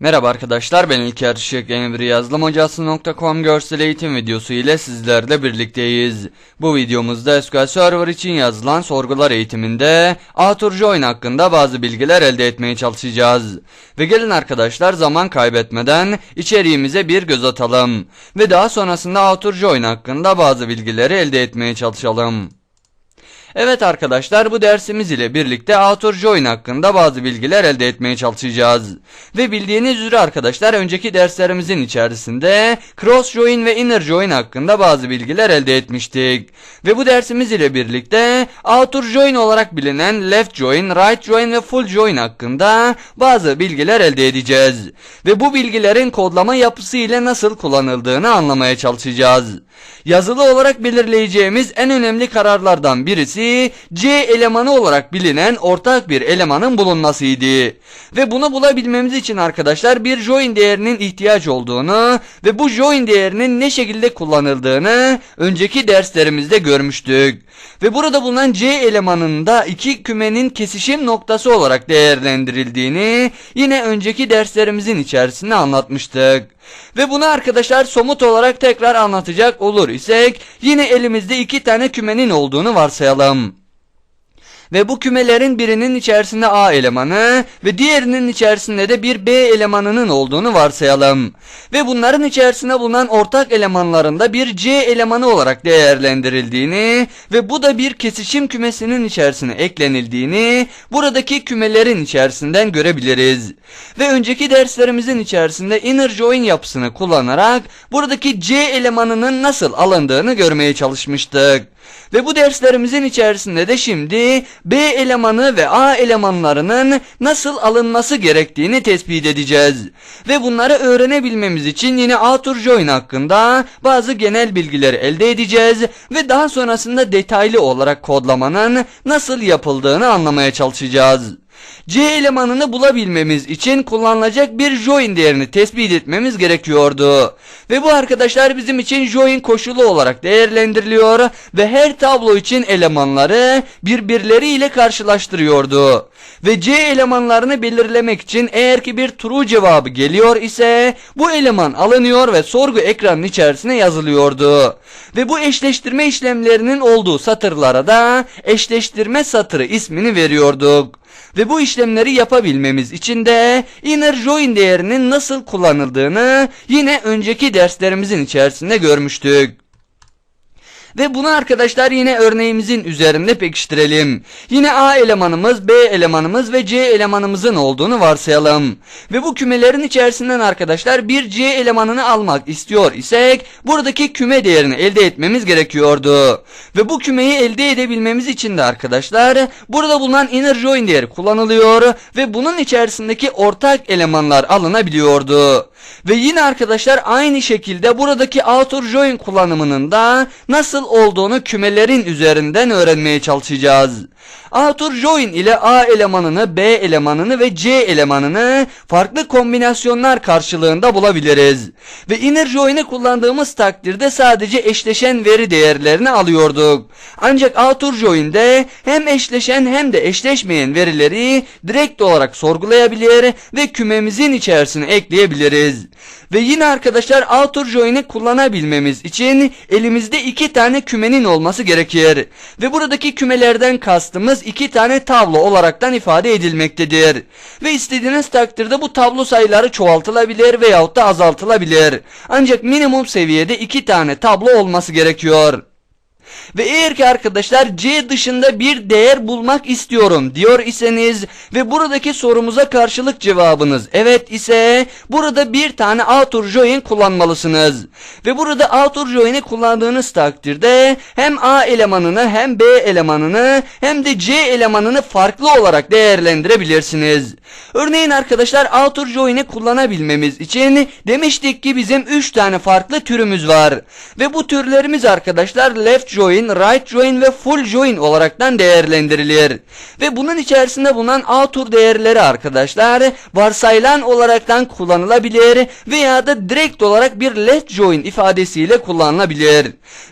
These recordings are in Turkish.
Merhaba arkadaşlar ben İlker yeni bir yazılımhocası.com görsel eğitim videosu ile sizlerle birlikteyiz. Bu videomuzda SQL Server için yazılan sorgular eğitiminde Aturjoin hakkında bazı bilgiler elde etmeye çalışacağız. Ve gelin arkadaşlar zaman kaybetmeden içeriğimize bir göz atalım. Ve daha sonrasında Aturjoin hakkında bazı bilgileri elde etmeye çalışalım. Evet arkadaşlar bu dersimiz ile birlikte Author Join hakkında bazı bilgiler elde etmeye çalışacağız. Ve bildiğiniz üzere arkadaşlar önceki derslerimizin içerisinde Cross Join ve Inner Join hakkında bazı bilgiler elde etmiştik. Ve bu dersimiz ile birlikte Author Join olarak bilinen Left Join, Right Join ve Full Join hakkında bazı bilgiler elde edeceğiz. Ve bu bilgilerin kodlama yapısı ile nasıl kullanıldığını anlamaya çalışacağız. Yazılı olarak belirleyeceğimiz en önemli kararlardan birisi C elemanı olarak bilinen ortak bir elemanın bulunmasıydı. Ve bunu bulabilmemiz için arkadaşlar bir join değerinin ihtiyaç olduğunu ve bu join değerinin ne şekilde kullanıldığını önceki derslerimizde görmüştük. Ve burada bulunan C elemanında iki kümenin kesişim noktası olarak değerlendirildiğini yine önceki derslerimizin içerisinde anlatmıştık. Ve bunu arkadaşlar somut olarak tekrar anlatacak olur isek yine elimizde iki tane kümenin olduğunu varsayalım. Ve bu kümelerin birinin içerisinde A elemanı ve diğerinin içerisinde de bir B elemanının olduğunu varsayalım. Ve bunların içerisinde bulunan ortak elemanlarında bir C elemanı olarak değerlendirildiğini ve bu da bir kesişim kümesinin içerisine eklenildiğini buradaki kümelerin içerisinden görebiliriz. Ve önceki derslerimizin içerisinde inner join yapısını kullanarak buradaki C elemanının nasıl alındığını görmeye çalışmıştık. Ve bu derslerimizin içerisinde de şimdi B elemanı ve A elemanlarının nasıl alınması gerektiğini tespit edeceğiz. Ve bunları öğrenebilmemiz için yine Author Join hakkında bazı genel bilgileri elde edeceğiz ve daha sonrasında detaylı olarak kodlamanın nasıl yapıldığını anlamaya çalışacağız. C elemanını bulabilmemiz için kullanılacak bir join değerini tespit etmemiz gerekiyordu. Ve bu arkadaşlar bizim için join koşulu olarak değerlendiriliyor ve her tablo için elemanları birbirleriyle karşılaştırıyordu. Ve C elemanlarını belirlemek için eğer ki bir true cevabı geliyor ise bu eleman alınıyor ve sorgu ekranın içerisine yazılıyordu. Ve bu eşleştirme işlemlerinin olduğu satırlara da eşleştirme satırı ismini veriyorduk. Ve bu işlemleri yapabilmemiz için de inner join değerinin nasıl kullanıldığını yine önceki derslerimizin içerisinde görmüştük. Ve bunu arkadaşlar yine örneğimizin üzerinde pekiştirelim. Yine A elemanımız, B elemanımız ve C elemanımızın olduğunu varsayalım. Ve bu kümelerin içerisinden arkadaşlar bir C elemanını almak istiyor isek buradaki küme değerini elde etmemiz gerekiyordu. Ve bu kümeyi elde edebilmemiz için de arkadaşlar burada bulunan inner join değeri kullanılıyor ve bunun içerisindeki ortak elemanlar alınabiliyordu. Ve yine arkadaşlar aynı şekilde buradaki outer join kullanımının da nasıl olduğunu kümelerin üzerinden öğrenmeye çalışacağız. Outer join ile A elemanını, B elemanını ve C elemanını farklı kombinasyonlar karşılığında bulabiliriz. Ve inner join'i kullandığımız takdirde sadece eşleşen veri değerlerini alıyorduk. Ancak outer join'de hem eşleşen hem de eşleşmeyen verileri direkt olarak sorgulayabilir ve kümemizin içerisine ekleyebiliriz. Ve yine arkadaşlar outer join'i kullanabilmemiz için elimizde iki tane kümenin olması gerekir. Ve buradaki kümelerden kastımız iki tane tablo olaraktan ifade edilmektedir. Ve istediğiniz takdirde bu tablo sayıları çoğaltılabilir veyahut da azaltılabilir. Ancak minimum seviyede iki tane tablo olması gerekiyor. Ve eğer ki arkadaşlar C dışında bir değer bulmak istiyorum diyor iseniz ve buradaki sorumuza karşılık cevabınız evet ise burada bir tane outer join kullanmalısınız. Ve burada outer join'i kullandığınız takdirde hem A elemanını hem B elemanını hem de C elemanını farklı olarak değerlendirebilirsiniz. Örneğin arkadaşlar outer join'i kullanabilmemiz için demiştik ki bizim 3 tane farklı türümüz var. Ve bu türlerimiz arkadaşlar left join, right join ve full join olaraktan değerlendirilir. Ve bunun içerisinde bulunan A tur değerleri arkadaşlar varsayılan olaraktan kullanılabilir veya da direkt olarak bir left join ifadesiyle kullanılabilir.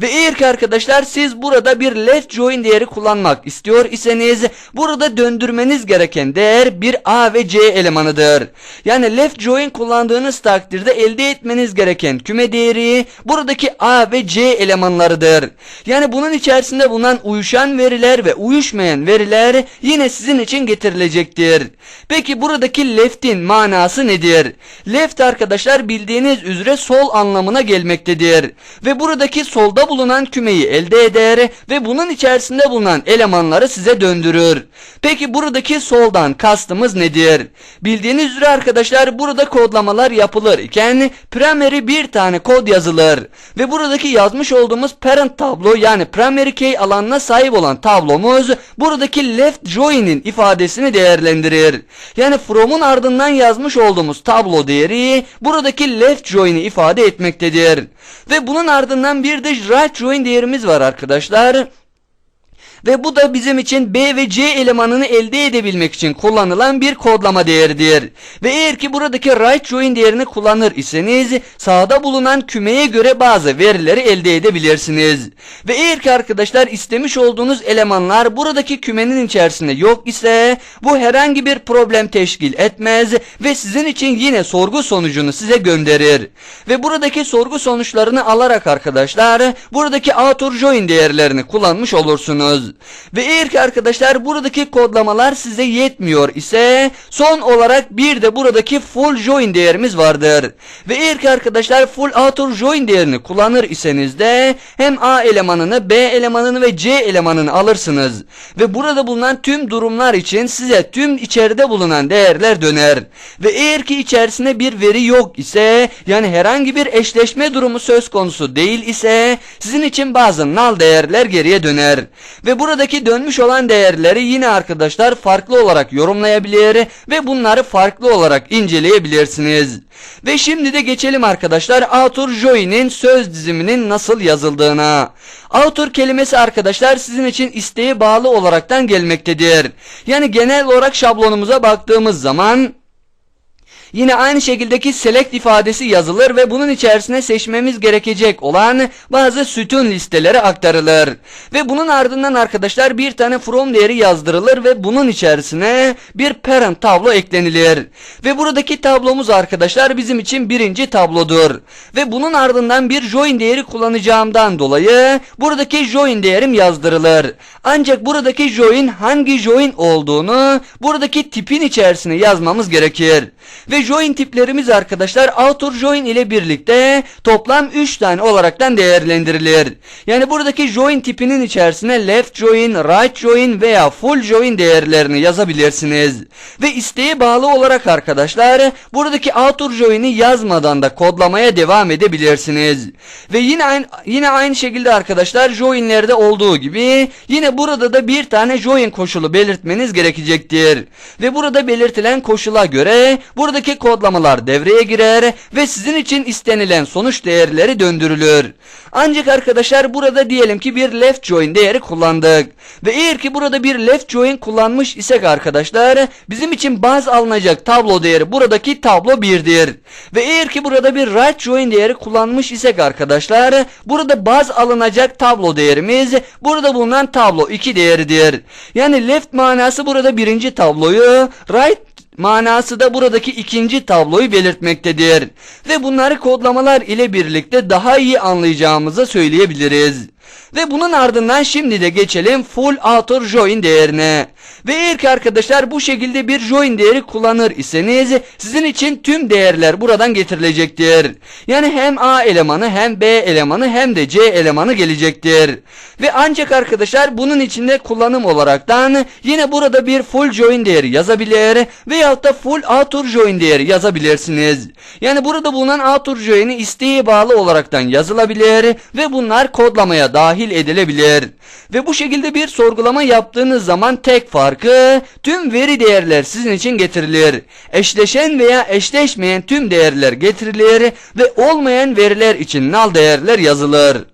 Ve eğer ki arkadaşlar siz burada bir left join değeri kullanmak istiyor iseniz burada döndürmeniz gereken değer bir A ve C elemanıdır. Yani left join kullandığınız takdirde elde etmeniz gereken küme değeri buradaki A ve C elemanlarıdır. Yani bunun içerisinde bulunan uyuşan veriler ve uyuşmayan veriler yine sizin için getirilecektir. Peki buradaki left'in manası nedir? Left arkadaşlar bildiğiniz üzere sol anlamına gelmektedir. Ve buradaki solda bulunan kümeyi elde eder ve bunun içerisinde bulunan elemanları size döndürür. Peki buradaki soldan kastımız nedir? Bildiğiniz üzere arkadaşlar burada kodlamalar yapılır iken primary bir tane kod yazılır. Ve buradaki yazmış olduğumuz parent tablo yani primary key alanına sahip olan tablomuz buradaki left join'in ifadesini değerlendirir. Yani from'un ardından yazmış olduğumuz tablo değeri buradaki left join'i ifade etmektedir. Ve bunun ardından bir de right join değerimiz var arkadaşlar. Ve bu da bizim için B ve C elemanını elde edebilmek için kullanılan bir kodlama değeridir. Ve eğer ki buradaki right join değerini kullanır iseniz sağda bulunan kümeye göre bazı verileri elde edebilirsiniz. Ve eğer ki arkadaşlar istemiş olduğunuz elemanlar buradaki kümenin içerisinde yok ise bu herhangi bir problem teşkil etmez ve sizin için yine sorgu sonucunu size gönderir. Ve buradaki sorgu sonuçlarını alarak arkadaşlar buradaki author join değerlerini kullanmış olursunuz. Ve eğer ki arkadaşlar buradaki kodlamalar size yetmiyor ise son olarak bir de buradaki full join değerimiz vardır. Ve eğer ki arkadaşlar full author join değerini kullanır iseniz de hem A elemanını, B elemanını ve C elemanını alırsınız. Ve burada bulunan tüm durumlar için size tüm içeride bulunan değerler döner. Ve eğer ki içerisinde bir veri yok ise yani herhangi bir eşleşme durumu söz konusu değil ise sizin için bazı null değerler geriye döner. Ve buradaki dönmüş olan değerleri yine arkadaşlar farklı olarak yorumlayabilir ve bunları farklı olarak inceleyebilirsiniz. Ve şimdi de geçelim arkadaşlar author join'in söz diziminin nasıl yazıldığına. Author kelimesi arkadaşlar sizin için isteğe bağlı olaraktan gelmektedir. Yani genel olarak şablonumuza baktığımız zaman Yine aynı şekildeki select ifadesi yazılır ve bunun içerisine seçmemiz gerekecek olan bazı sütun listeleri aktarılır. Ve bunun ardından arkadaşlar bir tane from değeri yazdırılır ve bunun içerisine bir parent tablo eklenilir. Ve buradaki tablomuz arkadaşlar bizim için birinci tablodur. Ve bunun ardından bir join değeri kullanacağımdan dolayı buradaki join değerim yazdırılır. Ancak buradaki join hangi join olduğunu buradaki tipin içerisine yazmamız gerekir. Ve join tiplerimiz arkadaşlar outer join ile birlikte toplam 3 tane olaraktan değerlendirilir. Yani buradaki join tipinin içerisine left join, right join veya full join değerlerini yazabilirsiniz. Ve isteğe bağlı olarak arkadaşlar buradaki outer join'i yazmadan da kodlamaya devam edebilirsiniz. Ve yine aynı, yine aynı şekilde arkadaşlar join'lerde olduğu gibi yine burada da bir tane join koşulu belirtmeniz gerekecektir. Ve burada belirtilen koşula göre buradaki kodlamalar devreye girer ve sizin için istenilen sonuç değerleri döndürülür. Ancak arkadaşlar burada diyelim ki bir left join değeri kullandık. Ve eğer ki burada bir left join kullanmış isek arkadaşlar bizim için baz alınacak tablo değeri buradaki tablo 1'dir. Ve eğer ki burada bir right join değeri kullanmış isek arkadaşlar burada baz alınacak tablo değerimiz burada bulunan tablo 2 değeridir. Yani left manası burada birinci tabloyu right manası da buradaki ikinci tabloyu belirtmektedir. Ve bunları kodlamalar ile birlikte daha iyi anlayacağımızı söyleyebiliriz. Ve bunun ardından şimdi de geçelim full author join değerine. Ve eğer ki arkadaşlar bu şekilde bir join değeri kullanır iseniz sizin için tüm değerler buradan getirilecektir. Yani hem A elemanı hem B elemanı hem de C elemanı gelecektir. Ve ancak arkadaşlar bunun içinde kullanım olaraktan yine burada bir full join değeri yazabilir veyahut da full author join değeri yazabilirsiniz. Yani burada bulunan author join'i isteğe bağlı olaraktan yazılabilir ve bunlar kodlamaya dahil edilebilir. Ve bu şekilde bir sorgulama yaptığınız zaman tek farkı tüm veri değerler sizin için getirilir. Eşleşen veya eşleşmeyen tüm değerler getirilir ve olmayan veriler için null değerler yazılır.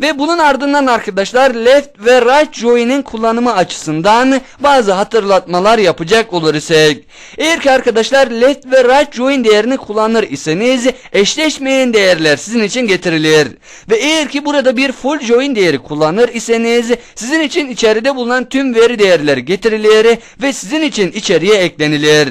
Ve bunun ardından arkadaşlar left ve right join'in kullanımı açısından bazı hatırlatmalar yapacak olur isek. Eğer ki arkadaşlar left ve right join değerini kullanır iseniz eşleşmeyen değerler sizin için getirilir. Ve eğer ki burada bir full join değeri kullanır iseniz sizin için içeride bulunan tüm veri değerleri getirilir ve sizin için içeriye eklenilir.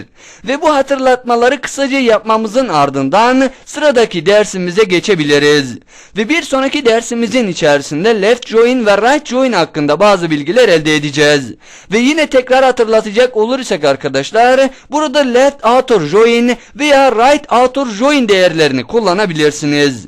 Ve bu hatırlatmaları kısaca yapmamızın ardından sıradaki dersimize geçebiliriz. Ve bir sonraki dersimizin içerisinde left join ve right join hakkında bazı bilgiler elde edeceğiz. Ve yine tekrar hatırlatacak olursak arkadaşlar burada left outer join veya right outer join değerlerini kullanabilirsiniz.